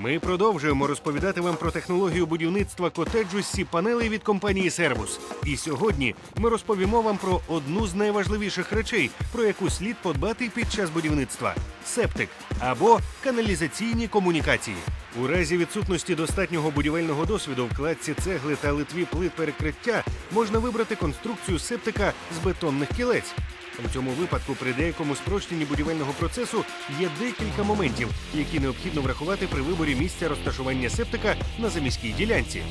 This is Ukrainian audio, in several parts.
Ми продовжуємо розповідати вам про технологію будівництва котеджу з сі-панелей від компанії Сервус. І сьогодні ми розповімо вам про одну з найважливіших речей, про яку слід подбати під час будівництва септик або каналізаційні комунікації. У разі відсутності достатнього будівельного досвіду в кладці цегли та литві плит перекриття можна вибрати конструкцію септика з бетонних кілець. У цьому випадку при деякому спрощенні будівельного процесу є декілька моментів, які необхідно врахувати при виборі місця розташування септика на заміській ділянці.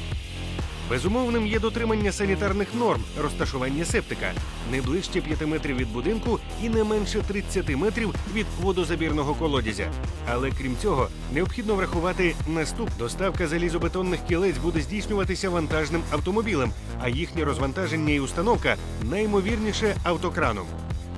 Безумовним є дотримання санітарних норм розташування септика не ближче 5 метрів від будинку і не менше 30 метрів від водозабірного колодязя. Але крім цього, необхідно врахувати наступ. Доставка залізобетонних кілець буде здійснюватися вантажним автомобілем, а їхнє розвантаження і установка наймовірніше автокраном.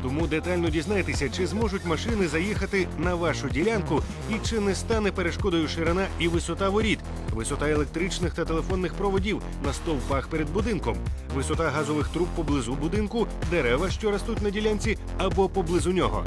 Тому детально дізнайтеся, чи зможуть машини заїхати на вашу ділянку і чи не стане перешкодою ширина і висота воріт, висота електричних та телефонних проводів на стовпах перед будинком, висота газових труб поблизу будинку, дерева, що ростуть на ділянці, або поблизу нього.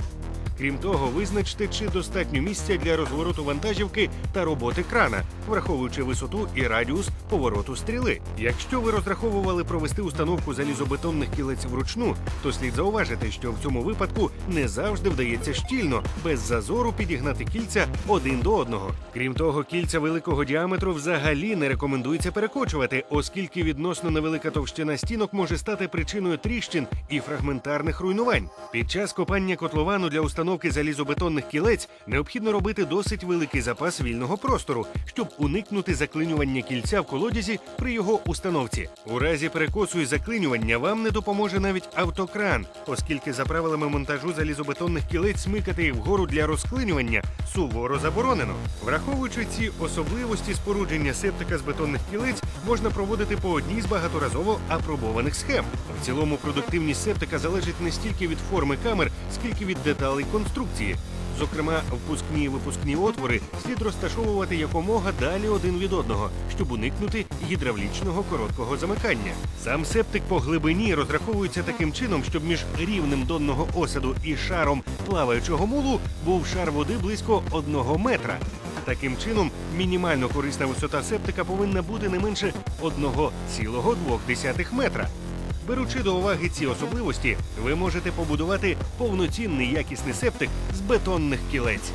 Крім того, визначте, чи достатньо місця для розвороту вантажівки та роботи крана, враховуючи висоту і радіус повороту стріли. Якщо ви розраховували провести установку залізобетонних кілець вручну, то слід зауважити, що в цьому випадку не завжди вдається щільно, без зазору підігнати кільця один до одного. Крім того, кільця великого діаметру взагалі не рекомендується перекочувати, оскільки відносно невелика товщина стінок може стати причиною тріщин і фрагментарних руйнувань. Під час копання котловану для установки залізобетонних кілець необхідно робити досить великий запас вільного простору, щоб уникнути заклинювання кільця в колодязі при його установці. У разі перекосу і заклинювання вам не допоможе навіть автокран, оскільки за правилами монтажу залізобетонних кілець смикати їх вгору для розклинювання суворо заборонено. Враховуючи ці особливості спорудження септика з бетонних кілець, можна проводити по одній з багаторазово апробованих схем. В цілому продуктивність септика залежить не стільки від форми камер, скільки від деталей конструкції. Зокрема, впускні і випускні отвори слід розташовувати якомога далі один від одного, щоб уникнути гідравлічного короткого замикання. Сам септик по глибині розраховується таким чином, щоб між рівнем донного осаду і шаром плаваючого мулу був шар води близько одного метра. Таким чином, мінімально корисна висота септика повинна бути не менше 1,2 метра. Беручи до уваги ці особливості, ви можете побудувати повноцінний якісний септик з бетонних кілець.